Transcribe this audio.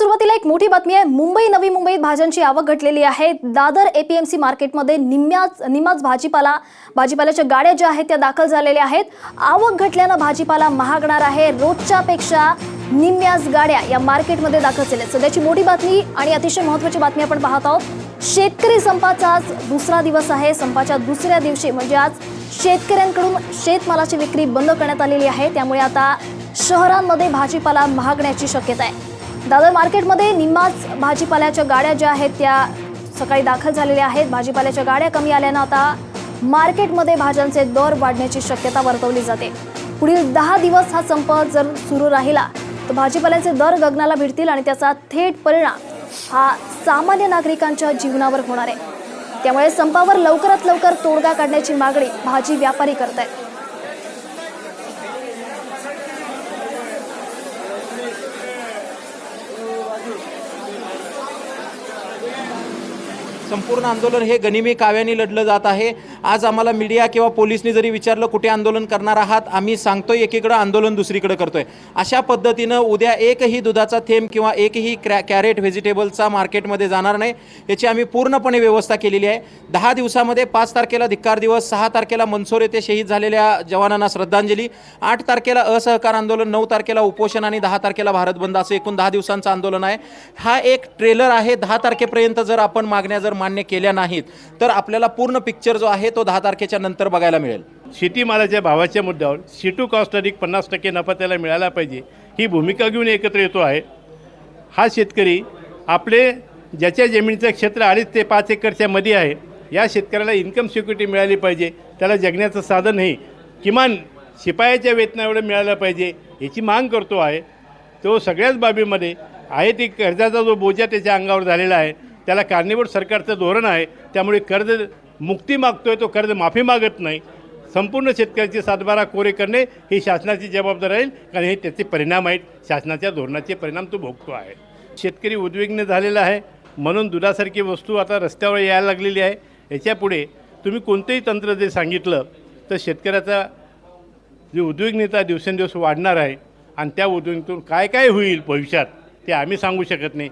सुरुवातीला एक मोठी बातमी आहे. मुंबई नवी मुंबईत भाज्यांची आवक घटलेली आहे. दादर एपीएमसी मार्केटमध्ये निम्म्याच निम्माच भाजीपाला भाजीपाल्याच्या गाड्या ज्या आहेत त्या दाखल झालेल्या आहेत. आवक घटल्यानं भाजीपाला महागणार आहे. रोजच्या पेक्षा निम्म्याच गाड्या या मार्केटमध्ये दाखल झाल्या आहेत. सध्याची मोठी बातमी आणि अतिशय महत्त्वाची बातमी आपण पाहत आहोत. शेतकरी संपाचा आज दुसरा दिवस आहे. संपाच्या दुसऱ्या दिवशी म्हणजे आज शेतकऱ्यांकडून शेतमालाची विक्री बंद करण्यात आलेली आहे. त्यामुळे आता शहरांमध्ये भाजीपाला महागण्याची शक्यता आहे. दादर मार्केटमध्ये निम्माच भाजीपाल्याच्या गाड्या ज्या आहेत त्या सकाळी दाखल झालेल्या आहेत. भाजीपाल्याच्या गाड्या कमी आल्यानं आता मार्केटमध्ये भाज्यांचे दर वाढण्याची शक्यता वर्तवली जाते. पुढील दहा दिवस हा संप जर सुरू राहिला तर भाजीपाल्याचे दर गगनाला भिडतील आणि त्याचा थेट परिणाम हा सामान्य नागरिकांच्या जीवनावर होणार आहे. त्यामुळे संपावर लवकरात लवकर तोडगा काढण्याची मागणी भाजी व्यापारी करत आहेत संपूर्ण आंदोलन हे गनिमी काव्याने लढलं जात आहे. आज आम्हाला मीडिया किंवा पोलिसनी जरी विचारलं कुठे आंदोलन करणार आहात आम्ही सांगतोय एकीकडं आंदोलन दुसरीकडे करतोय. अशा पद्धतीनं उद्या एकही दुधाचा थेंब किंवा एकही क्रॅ कॅरेट व्हेजिटेबलचा मार्केटमध्ये जाणार नाही याची आम्ही पूर्णपणे व्यवस्था केलेली आहे. दहा दिवसामध्ये पाच तारखेला धिक्कार दिवस सहा तारखेला मनसोर येथे शहीद झालेल्या जवानांना श्रद्धांजली आठ तारखेला असहकार आंदोलन नऊ तारखेला उपोषण आणि दहा तारखेला भारत बंद असं एकूण दहा दिवसांचं आंदोलन आहे. हा एक ट्रेलर आहे. दहा तारखेपर्यंत जर आपण मागण्या जर मान्य केल्या नाहीत तर आपल्याला पूर्ण पिक्चर जो आहे तो दहा तारखेच्या नंतर बघायला मिळेल. शेतीमालाच्या भावाच्या मुद्द्यावर सी टू कॉस्ट अधिक पन्नास टक्के नफा त्याला मिळाला पाहिजे ही भूमिका घेऊन एकत्र येतो आहे. हा शेतकरी आपले ज्याच्या जमिनीचं क्षेत्र अडीच ते पाच एकरच्या मध्ये आहे या शेतकऱ्याला इन्कम सिक्युरिटी मिळाली पाहिजे त्याला जगण्याचं साधन हे किमान शिपायाच्या वेतना एवढं मिळालं पाहिजे याची माग करतो आहे. तो सगळ्याच बाबीमध्ये आहे ती कर्जाचा जो बोजा त्याच्या अंगावर झालेला आहे त्याला कारणीभूत सरकारचं धोरण आहे त्यामुळे कर्ज मुक्ती मागतोय तो कर्ज माफी मागत नाही. संपूर्ण शेतकऱ्याची सातबारा कोरे करणे ही शासनाची जबाबदारी राहील कारण हे त्याचे परिणाम आहेत. शासनाच्या धोरणाचे परिणाम तो भोगतो आहे. शेतकरी उद्विग्न झालेला आहे. म्हणून दुधासारखी वस्तू आता रस्त्यावर यायला लागलेली आहे. याच्यापुढे तुम्ही कोणतंही तंत्र जे सांगितलं तर शेतकऱ्याचा जी उद्विग्नता दिवसेंदिवस वाढणार आहे आणि त्या उद्विग्नतून काय काय होईल भविष्यात ते आम्ही सांगू शकत नाही.